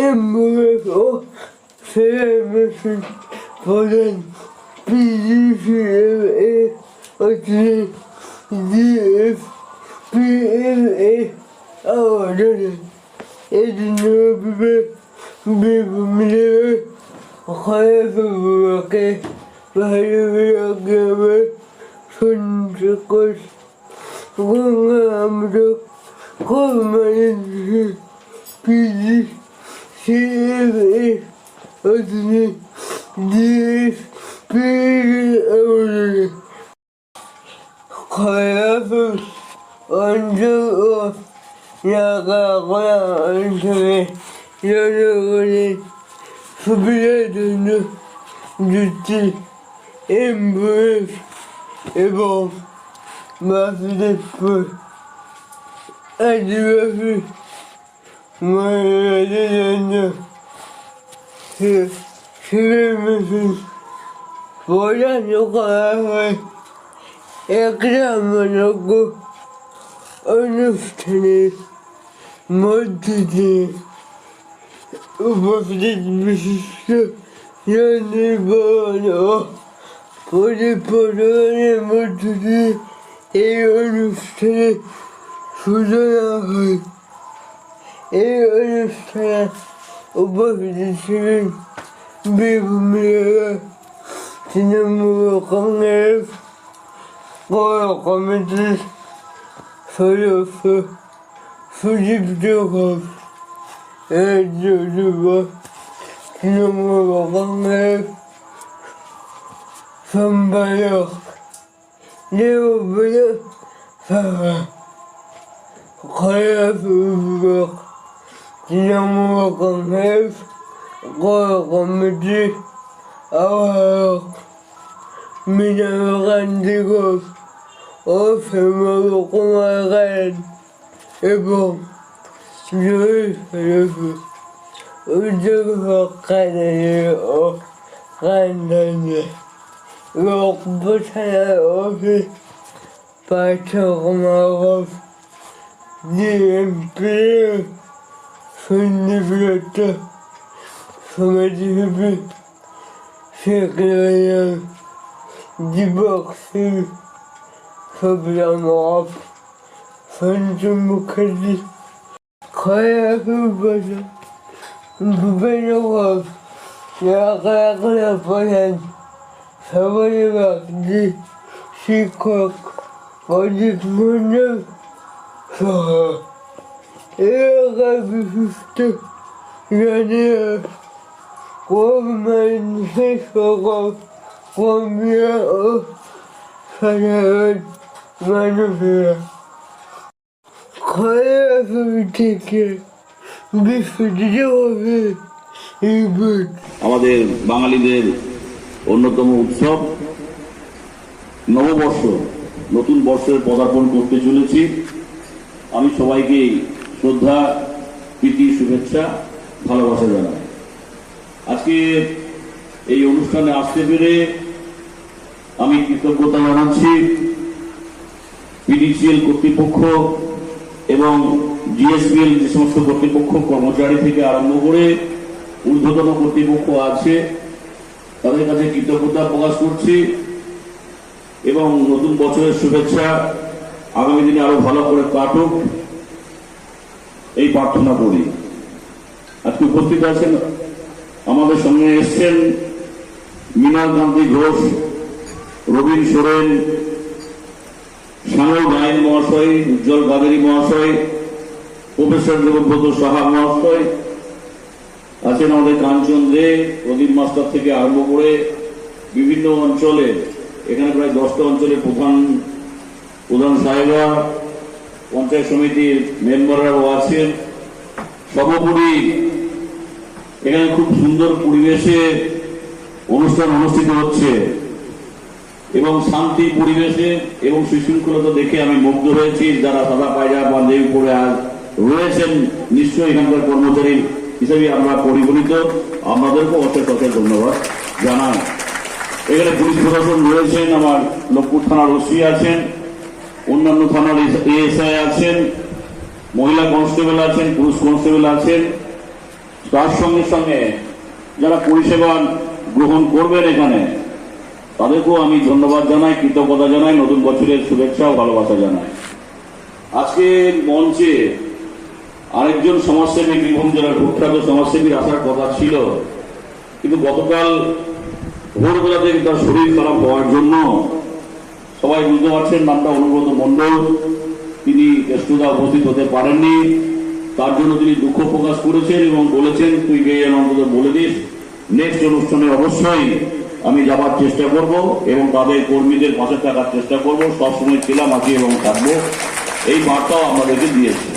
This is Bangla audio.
emmiyor o sevmesin falan bizi sevme adını DF PLE ağırlarım. Edinler bize birbirimize hayatı bırakı ve hayatı bırakı ve son çıkış. Bunlar amca Şiir adını dirif bir ömrünü. Koyasın ancak o yaka koyan ülkemi yarıgını sıbıya döndü gitti. En büyük ebom bahsedip bu. Acı ve Maracanı Çevirmesin Buradan yukarı var Ekranın oku Önüfteni Maddeni Ufak etmişti Yani bana Poli polone maddeni Ey önüfteni Şurada yakın eğer ölürse o bahçesinin bir kumlara sinemaya kanlayıp Kaya kametsiz soruyorsa Sözüp diyorlar. Evet çocuklar sinemaya kanlayıp Sambayak Ne o böyle? Kaya sürüp Dinamo Kiev, Remettu, Aouar, Minamaran Degov, Ofemo Komaran. Et bon, je vais le feu. Je vais canaliser au canalier. Donc, peut-être aussi, pas sur ma robe, d'IMP. Seninle birlikte komedi gibi şekilleyen Dibaksın Sabran Ab Sancı Mukaddi Kaya Hübbada Bubena Ab Yaka Yaka Yapayan Sabaya Vakti Şikok Vadit Mönnem Saha বিশিষ্ট জানিয়ে কর্মী কর্মীরা ও সাধারণ মানুষেরা খয়াফুল থেকে বিস্ফোরিত হবে আমাদের বাঙালিদের অন্যতম উৎসব নববর্ষ, নতুন বর্ষের পদার্পণ করতে চলেছি। আমি সবাইকে শ্রদ্ধা, প্রীতি, শুভেচ্ছা, ভালোবাসা জানাই। আজকে এই অনুষ্ঠানে আসতে পেরে আমি কৃতজ্ঞতা জানাচ্ছি পিডিসিএল কর্তৃপক্ষ এবং জিএসবিএল যে সমস্ত কর্তৃপক্ষ কর্মচারী থেকে আরম্ভ করে ঊর্ধ্বতন কর্তৃপক্ষ আছে, তাদের কাছে কৃতজ্ঞতা প্রকাশ করছি এবং নতুন বছরের শুভেচ্ছা আগামী দিনে আরও ভালো করে কাটুক। এই প্রার্থনা করি। আজকে উপস্থিত আছেন আমাদের সঙ্গে এসছেন মৃণাল কান্তি ঘোষ, রবীন সোরেন, শ্যামল গায়েন মহাশয়, উজ্জ্বল কাবেরী মহাশয়, প্রফেসর দেবব্রত সাহা মহাশয়, আছেন আমাদের কাঞ্চন দে, প্রদীপ মাস্টার থেকে আরম্ভ করে বিভিন্ন অঞ্চলে, এখানে প্রায় দশটা অঞ্চলে প্রধান প্রধান সাহেবরা পঞ্চায়েত সমিতির মেম্বাররাও আছেন সর্বোপরি এখানে খুব সুন্দর পরিবেশে অনুষ্ঠান অনুষ্ঠিত হচ্ছে এবং শান্তি পরিবেশে এবং সুশৃঙ্খলতা দেখে আমি মুগ্ধ হয়েছি। যারা সাদা পায়জা পাঞ্জাবি পরে আজ রয়েছেন, নিশ্চয়ই এখানকার কর্মচারী হিসেবে আমরা পরিগণিত। আপনাদেরকেও অশেষ অশেষ ধন্যবাদ জানাই। এখানে পুলিশ প্রশাসন রয়েছেন, আমার লোকপুর থানার ওসি আছেন। অন্যান্য থানার এএসআই আছেন, মহিলা কনস্টেবল আছেন, পুরুষ কনস্টেবল আছেন। তার সঙ্গে সঙ্গে যারা পরিষেবা গ্রহণ করবেন এখানে, তাদেরকেও আমি ধন্যবাদ জানাই, কৃতজ্ঞতা জানাই, নতুন বছরের শুভেচ্ছা ও ভালোবাসা জানাই। আজকে মঞ্চে আরেকজন সমাজসেবী, বীরভূম জেলার প্রখ্যাত সমাজসেবীর আসার কথা ছিল, কিন্তু গতকাল ভোরবেলা থেকে তার শরীর খারাপ হওয়ার জন্য সবাই বুঝতে পারছেন নামটা অনুব্রত মণ্ডল, তিনি কেষ্টদা উপস্থিত হতে পারেননি। তার জন্য তিনি দুঃখ প্রকাশ করেছেন এবং বলেছেন, তুই গিয়ে অন্তত বলে দিস নেক্সট অনুষ্ঠানে অবশ্যই আমি যাবার চেষ্টা করব এবং তাদের কর্মীদের পাশে থাকার চেষ্টা করব। সবসময় ছিলাম আছি এবং থাকব। এই বার্তাও আমাদেরকে দিয়েছে।